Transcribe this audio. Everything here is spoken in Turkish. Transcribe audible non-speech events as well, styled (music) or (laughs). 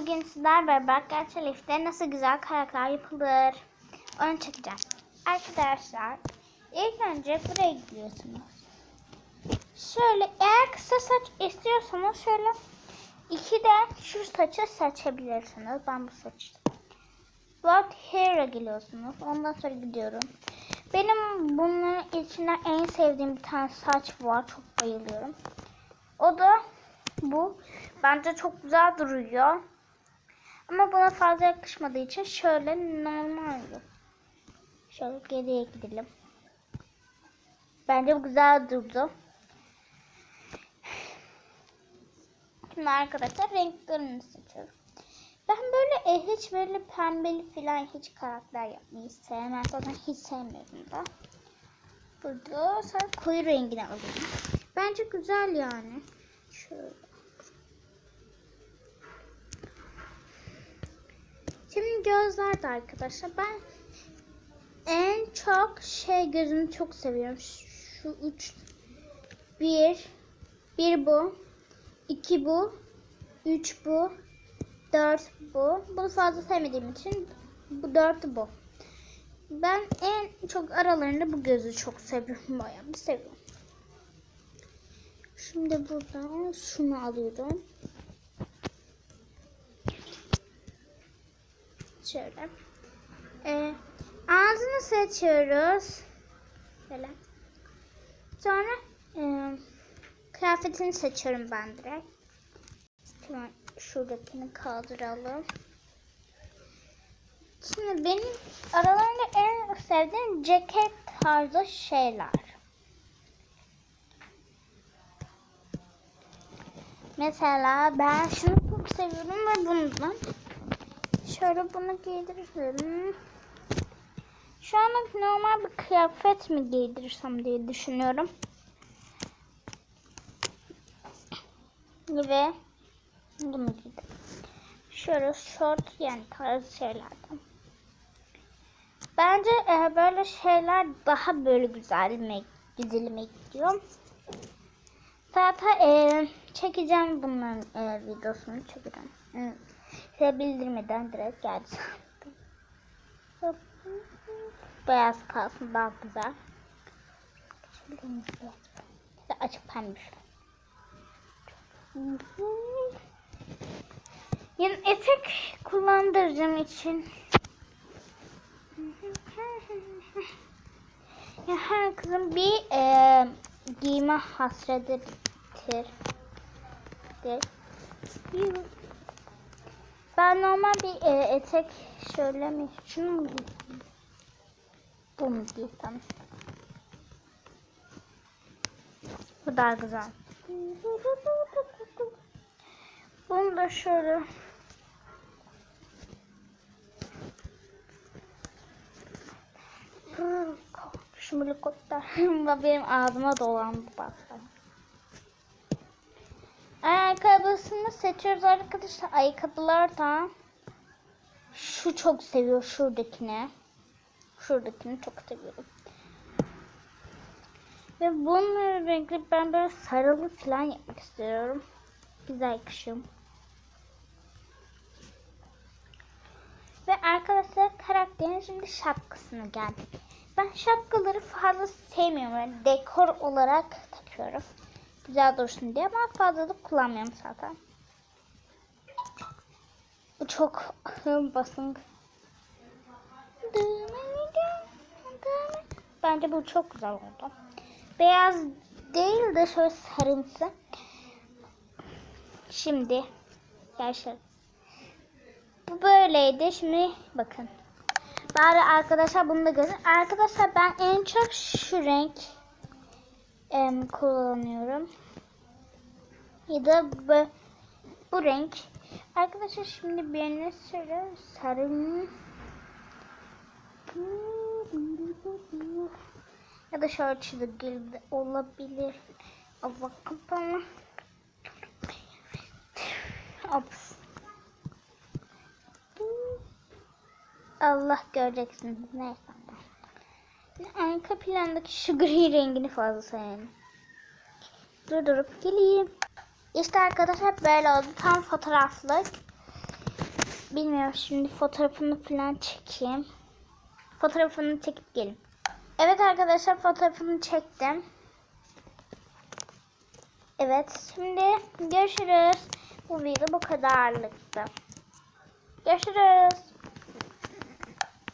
Bugün sizler beraber gerçek Elif'te nasıl güzel karakter yapılır onu çekeceğim. Arkadaşlar ilk önce buraya gidiyorsunuz. Şöyle eğer kısa saç istiyorsanız şöyle iki de şu saçı seçebilirsiniz. Ben bu saçı. What hair'a geliyorsunuz. Ondan sonra gidiyorum. Benim bunların içinden en sevdiğim bir tane saç var. Çok bayılıyorum. O da bu. Bence çok güzel duruyor. Ama buna fazla yakışmadığı için şöyle normal. Şöyle geriye gidelim. Bence bu güzel durdu. Şimdi arkadaşlar renklerini seçiyorum. Ben böyle e, hiç böyle pembeli falan hiç karakter yapmayı sevmem. Zaten hiç sevmiyorum da. Burada sen koyu rengini alayım. Bence güzel yani. Şöyle. Şimdi gözlerde arkadaşlar ben en çok şey gözümü çok seviyorum. Şu üç bir bir bu iki bu üç bu dört bu. Bunu fazla sevmediğim için bu dört bu. Ben en çok aralarında bu gözü çok seviyorum. Bayağı bir seviyorum. Şimdi buradan şunu alıyorum. Şöyle. Ee, ağzını seçiyoruz. Böyle. Sonra e, kıyafetini seçiyorum ben direkt. Hemen şuradakini kaldıralım. Şimdi benim aralarında en sevdiğim ceket tarzı şeyler. Mesela ben şunu çok seviyorum ve bundan. Şöyle bunu giydiririm. Şu anlık normal bir kıyafet mi giydirirsem diye düşünüyorum. Ve bunu giydim. Şöyle short yani tarz şeylerden. Bence e, böyle şeyler daha böyle güzel güzelime gidiyor. Zaten e, çekeceğim bunların e, videosunu çekeceğim. Evet. Size bildirmeden direkt geldi. Beyaz kalsın daha güzel. İşte açık pembe. Yine etek kullandıracağım için. Ya her kızın bir e, giyme hasretidir. Ben normal bir e, etek şöyle mi? Şunu mu giysem? Bu mu giysem? Bu daha güzel. Bunu da şöyle Şu helikopter (laughs) benim ağzıma dolandı baksana. Ayakkabısını seçiyoruz arkadaşlar. Ayakkabılar da şu çok seviyor şuradakini. Şuradakini çok seviyorum. Ve bunun renkli ben böyle sarılı falan yapmak istiyorum. Güzel yakışıyor. Ve arkadaşlar karakterin şimdi şapkasına geldik. Ben şapkaları fazla sevmiyorum. Yani dekor olarak takıyorum. Güzel dursun diye ama fazla da kullanmıyorum zaten. Bu çok (laughs) basın. Bence bu çok güzel oldu. Beyaz değil de şöyle sarımsı. Şimdi gerçekten bu böyleydi. Şimdi bakın. Bari arkadaşlar bunu da görün. Arkadaşlar ben en çok şu renk em, kullanıyorum. Ya da bu, bu renk. Arkadaşlar şimdi birine şöyle sarı ya da şöyle çizgili olabilir. Bakın bana. Ops. Allah göreceksiniz. Neyse. Arka plandaki şu gri rengini fazla sevdim. Durdurup geleyim. İşte arkadaşlar böyle oldu. Tam fotoğraflık. Bilmiyorum şimdi fotoğrafını falan çekeyim. Fotoğrafını çekip gelin. Evet arkadaşlar fotoğrafını çektim. Evet şimdi görüşürüz. Bu video bu kadarlıktı. Görüşürüz.